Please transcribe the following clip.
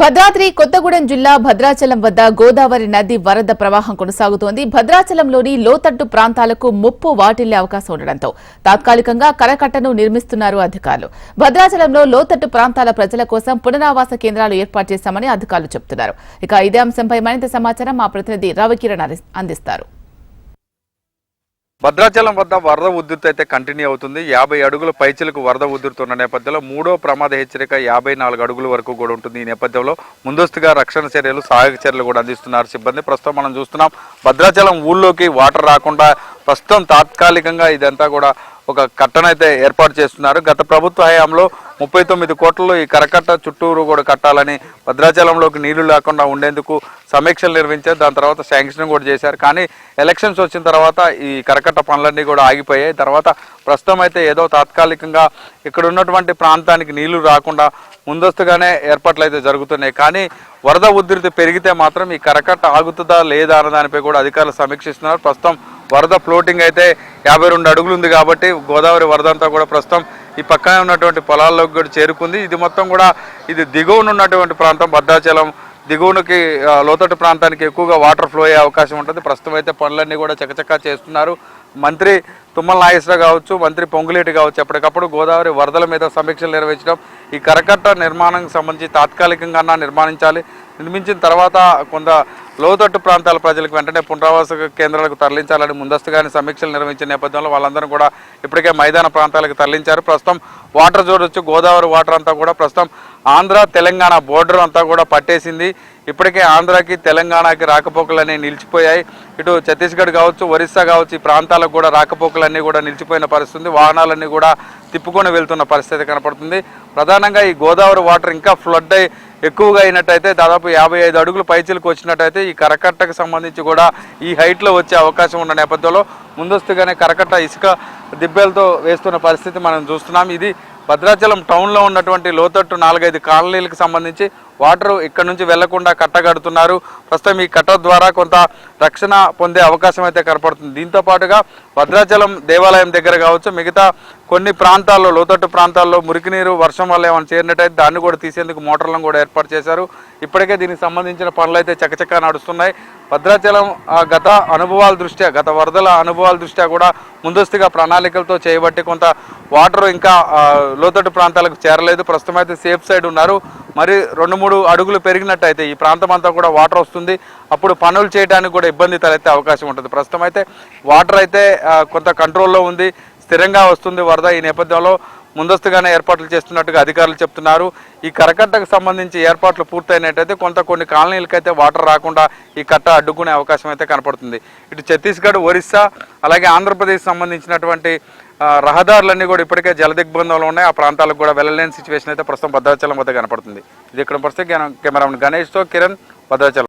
భద్రాద్రి కొత్తగూడెం జిల్లా భద్రాచలం వద్ద గోదావరి నది వరద ప్రవాహం కొనసాగుతోంది. భద్రాచలంలోని లోతట్టు ప్రాంతాలకు ముప్పు వాటిల్లే అవకాశం ఉండడంతో తాత్కాలికంగా కరకట్టను నిర్మిస్తున్నారు అధికారులు. భద్రాచలంలో లోతట్టు ప్రాంతాల ప్రజల కోసం పునరావాస కేంద్రాలు ఏర్పాటు చేశామని అధికారులు చెబుతున్నారు. ఇక ఇదే అంశంపై మరింత సమాచారం మా ప్రతినిధి రవికిరణ్ అందిస్తారు. భద్రాచలం వద్ద వరద ఉధృతి అయితే కంటిన్యూ అవుతుంది. యాభై అడుగుల పైచిలకు వరద ఉధృతున్న నేపథ్యంలో మూడో ప్రమాద హెచ్చరిక యాభై నాలుగు అడుగుల వరకు కూడా ఉంటుంది ఈ నేపథ్యంలో. ముందస్తుగా రక్షణ చర్యలు సహాయక చర్యలు కూడా అందిస్తున్నారు సిబ్బంది. ప్రస్తుతం మనం చూస్తున్నాం భద్రాచలం ఊళ్ళోకి వాటర్ రాకుండా ప్రస్తుతం తాత్కాలికంగా ఇదంతా కూడా ఒక కట్టనైతే ఏర్పాటు చేస్తున్నారు. గత ప్రభుత్వ హయాంలో ముప్పై తొమ్మిది కోట్లలో ఈ కరకట్ట చుట్టూరు కూడా కట్టాలని భద్రాచలంలోకి నీళ్ళు లేకుండా ఉండేందుకు సమీక్షలు నిర్వహించారు. దాని తర్వాత శాంక్షన్ కూడా చేశారు. కానీ ఎలక్షన్స్ వచ్చిన తర్వాత ఈ కరకట్ట పనులన్నీ కూడా ఆగిపోయాయి. తర్వాత ప్రస్తుతం అయితే ఏదో తాత్కాలికంగా ఇక్కడ ఉన్నటువంటి ప్రాంతానికి నీళ్ళు రాకుండా ముందస్తుగానే ఏర్పాట్లు అయితే జరుగుతున్నాయి. కానీ వరద ఉధృతి పెరిగితే మాత్రం ఈ కరకట్ట ఆగుతుందా లేదా అన్న దానిపై కూడా అధికారులు సమీక్షిస్తున్నారు. ప్రస్తుతం వరద ఫ్లోటింగ్ అయితే యాభై రెండు అడుగులు ఉంది కాబట్టి గోదావరి వరద అంతా కూడా ప్రస్తుతం ఈ పక్కనే ఉన్నటువంటి పొలాల్లోకి కూడా చేరుకుంది. ఇది మొత్తం కూడా ఇది దిగువన ఉన్నటువంటి ప్రాంతం. భద్రాచలం దిగువనకి లోతటి లోతట్టు ప్రాంతానికి ఎక్కువగా వాటర్ ఫ్లో అయ్యే అవకాశం ఉంటుంది. ప్రస్తుతం అయితే పనులన్నీ కూడా చకచకా చేస్తున్నారు. మంత్రి తుమ్మల నాగేశ్వరరావు కావచ్చు మంత్రి పొంగులేటి కావచ్చు ఎప్పటికప్పుడు గోదావరి వరదల మీద సమీక్షలు నిర్వహించడం ఈ కరకట్ట నిర్మాణానికి సంబంధించి తాత్కాలికంగా నిర్మాణించాలి. నిర్మించిన తర్వాత కొంత లోతట్టు ప్రాంతాల ప్రజలకు వెంటనే పునరావాస కేంద్రాలకు తరలించాలని ముందస్తుగానే సమీక్షలు నిర్వహించిన నేపథ్యంలో వాళ్ళందరూ కూడా ఇప్పటికే మైదాన ప్రాంతాలకు తరలించారు. ప్రస్తుతం వాటర్ చూడొచ్చు గోదావరి వాటర్ అంతా కూడా ప్రస్తుతం ఆంధ్ర తెలంగాణ బోర్డర్ అంతా కూడా పట్టేసింది. ఇప్పటికే ఆంధ్రాకి తెలంగాణకి రాకపోకలన్నీ నిలిచిపోయాయి. ఇటు ఛత్తీస్గఢ్ కావచ్చు ఒరిస్సా కావచ్చు ఈ ప్రాంతాలకు కూడా రాకపోకలన్నీ కూడా నిలిచిపోయిన పరిస్థితి వాహనాలన్నీ కూడా తిప్పుకొని వెళ్తున్న పరిస్థితి కనపడుతుంది. ప్రధానంగా ఈ గోదావరి వాటర్ ఇంకా ఫ్లడ్ అయి ఎక్కువగా అయినట్టయితే దాదాపు యాభై ఐదు అడుగులు పైచిలకు వచ్చినట్టయితే ఈ కరకట్టకు సంబంధించి కూడా ఈ హైట్లో వచ్చే అవకాశం ఉన్న నేపథ్యంలో ముందస్తుగానే కరకట్ట ఇసుక దిబ్బెలతో వేస్తున్న పరిస్థితి మనం చూస్తున్నాం. ఇది భద్రాచలం టౌన్లో ఉన్నటువంటి లోతట్టు నాలుగైదు కాలనీలకు సంబంధించి వాటర్ ఇక్కడ నుంచి వెళ్ళకుండా కట్టగడుతున్నారు. ప్రస్తుతం ఈ కట్ట ద్వారా కొంత రక్షణ పొందే అవకాశం అయితే కనపడుతుంది. దీంతో పాటుగా భద్రాచలం దేవాలయం దగ్గర కావచ్చు మిగతా కొన్ని ప్రాంతాల్లో లోతట్టు ప్రాంతాల్లో మురికి నీరు వర్షం వల్ల ఏమైనా చేరినట్టయితే దాన్ని కూడా తీసేందుకు మోటార్లను కూడా ఏర్పాటు చేశారు. ఇప్పటికే దీనికి సంబంధించిన పనులు అయితే చకచకా నడుస్తున్నాయి. భద్రాచలం ఆ, గత అనుభవాల దృష్ట్యా గత వరదల అనుభవాల దృష్ట్యా కూడా ముందస్తుగా ప్రణాళికలతో చేయబట్టి కొంత వాటర్ ఇంకా లోతట్టు ప్రాంతాలకు చేరలేదు. ప్రస్తుతం అయితే సేఫ్ సైడ్ ఉన్నారు. మరి రెండు మూడు అడుగులు పెరిగినట్టయితే ఈ ప్రాంతం అంతా కూడా వాటర్ వస్తుంది. అప్పుడు పనులు చేయడానికి కూడా ఇబ్బంది తలెత్తే అవకాశం ఉంటుంది. ప్రస్తుతం అయితే వాటర్ అయితే కొంత కంట్రోల్లో ఉంది. స్థిరంగా వస్తుంది వరద ఈ నేపథ్యంలో. ముందస్తుగానే ఏర్పాట్లు చేస్తున్నట్టుగా అధికారులు చెప్తున్నారు. ఈ కరకట్టకు సంబంధించి ఏర్పాట్లు పూర్తయినట్టయితే కొంత కొన్ని కాలనీలకైతే వాటర్ రాకుండా ఈ కట్ట అడ్డుకునే అవకాశం అయితే కనపడుతుంది. ఇటు ఛత్తీస్గఢ్ ఒరిస్సా అలాగే ఆంధ్రప్రదేశ్ సంబంధించినటువంటి రహదారులన్నీ కూడా ఇప్పటికే జలదిగ్బంధంలో ఉన్నాయి. ఆ ప్రాంతాలకు కూడా వెళ్ళలేని సిచ్యువేషన్ అయితే ప్రస్తుతం భద్రాచలం వద్ద కనపడుతుంది. ఇది ఇక్కడ పరిస్థితి. కెమెరామెన్ గణేష్తో కిరణ్ భద్రాచలం.